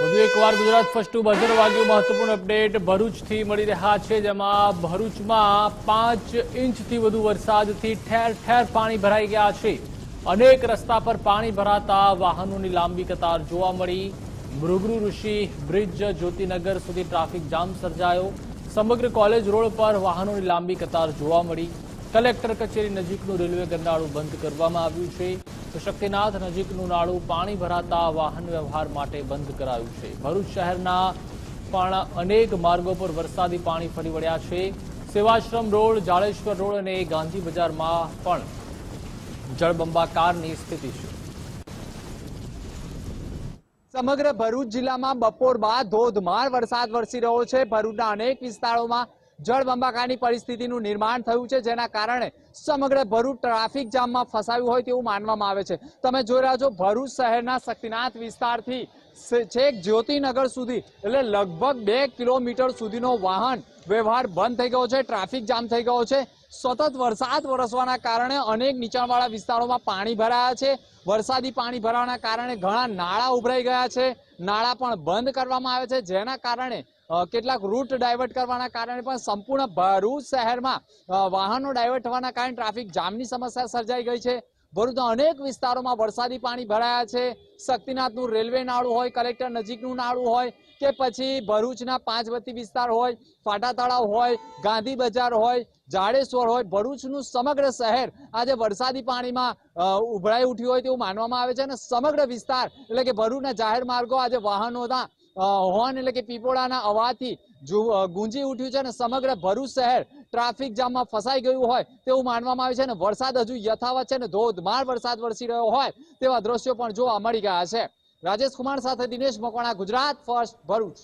વધુ એકવાર ગુજરાત ફર્સ્ટ બજર વાગ્યું. મહત્વપૂર્ણ અપડેટ ભરૂચથી મળી રહ્યા છે, જેમાં ભરૂચમાં પાંચ ઇંચથી વધુ વરસાદથી ઠેર ઠેર પાણી ભરાઈ ગયા છે. અનેક રસ્તા પર પાણી ભરાતા વાહનોની લાંબી કતાર જોવા મળી. મૃગરુ ઋષિ બ્રિજ જ્યોતિનગર સુધી ટ્રાફિક જામ સર્જાયો. સમગ્ર કોલેજ રોડ પર વાહનોની લાંબી કતાર જોવા મળી. કલેક્ટર કચેરી નજીકનું રેલવે ગરનાળું બંધ કરવામાં આવ્યું છે. તો શક્તિનાથ નજીકનું નાળું પાણી ભરાતા વાહન વ્યવહાર માટે બંધ કરાયું છે. ભરૂચ શહેરના પણ અનેક માર્ગો પર વરસાદી પાણી ફરી વળ્યા છે. સેવાશ્રમ રોડ જાળેશ્વર રોડ અને ગાંધી બજારમાં પણ જળબંબાકારની સ્થિતિ છે. સમગ્ર ભરૂચ જિલ્લામાં બપોર બાદ ધોધમાર વરસાદ વરસી રહ્યો છે. ભરૂચના અનેક વિસ્તારોમાં જળબંબાકારની પરિસ્થિતિનું નિર્માણ થયું છે, જેના કારણે સમગ્ર ભરૂચ ટ્રાફિક જામમાં ફસાયું હોય તેવું માનવામાં આવે છે. તમે જોઈ રહ્યા છો, ભરૂચ શહેરના શક્તિનાથ વિસ્તારથી છેક જ્યોતિનગર સુધી. એટલે લગભગ બે કિલોમીટર સુધીનો વાહન વ્યવહાર બંધ થઈ ગયો છે, ટ્રાફિક જામ થઈ ગયો છે. સતત વરસાદ વરસવાના કારણે અનેક નીચાણવાળા વિસ્તારોમાં પાણી ભરાયા છે. વરસાદી પાણી ભરાવાના કારણે ઘણા નાળા ઉભરાઈ ગયા છે. નાળા પણ બંધ કરવામાં આવે છે, જેના કારણે કેટલાક રૂટ ડાયવર્ટ કરવાના કારણે પણ સંપૂર્ણ ભરૂચ શહેરમાં વાહનો ડાયવર્ટ થવાના કારણે ટ્રાફિક જામની સમસ્યા સર્જાઈ ગઈ છે. ભરૂચના અનેક વિસ્તારોમાં વરસાદી પાણી ભરાયા છે. શક્તિનાથનું રેલવે નાળું હોય, કલેક્ટર નજીકનું નાળું હોય કે પછી ભરૂચના પાંચવતી વિસ્તાર હોય, ફાટા તળાવ હોય, ગાંધી બજાર હોય, જાડેશ્વર હોય, ભરૂચનું સમગ્ર શહેર આજે વરસાદી પાણીમાં ઉભરાઈ ઉઠ્યું હોય તેવું માનવામાં આવે છે અને સમગ્ર વિસ્તાર એટલે કે ભરૂચના જાહેર માર્ગો આજે વાહનોના હોર્ન એટલે કે પીપોળાના અવાજથી ગુંજી ઉઠ્યું છે અને સમગ્ર ભરૂચ શહેર ટ્રાફિક જામમાં ફસાઈ ગયું હોય તેવું માનવામાં આવે છે અને વરસાદ હજુ યથાવત છે અને ધોધમાર વરસાદ વરસી રહ્યો હોય તેવા દ્રશ્યો પણ જોવા મળી ગયા છે. રાજેશ કુમાર સાથે દિનેશ મકવાણા, ગુજરાત ફર્સ્ટ ભરૂચ.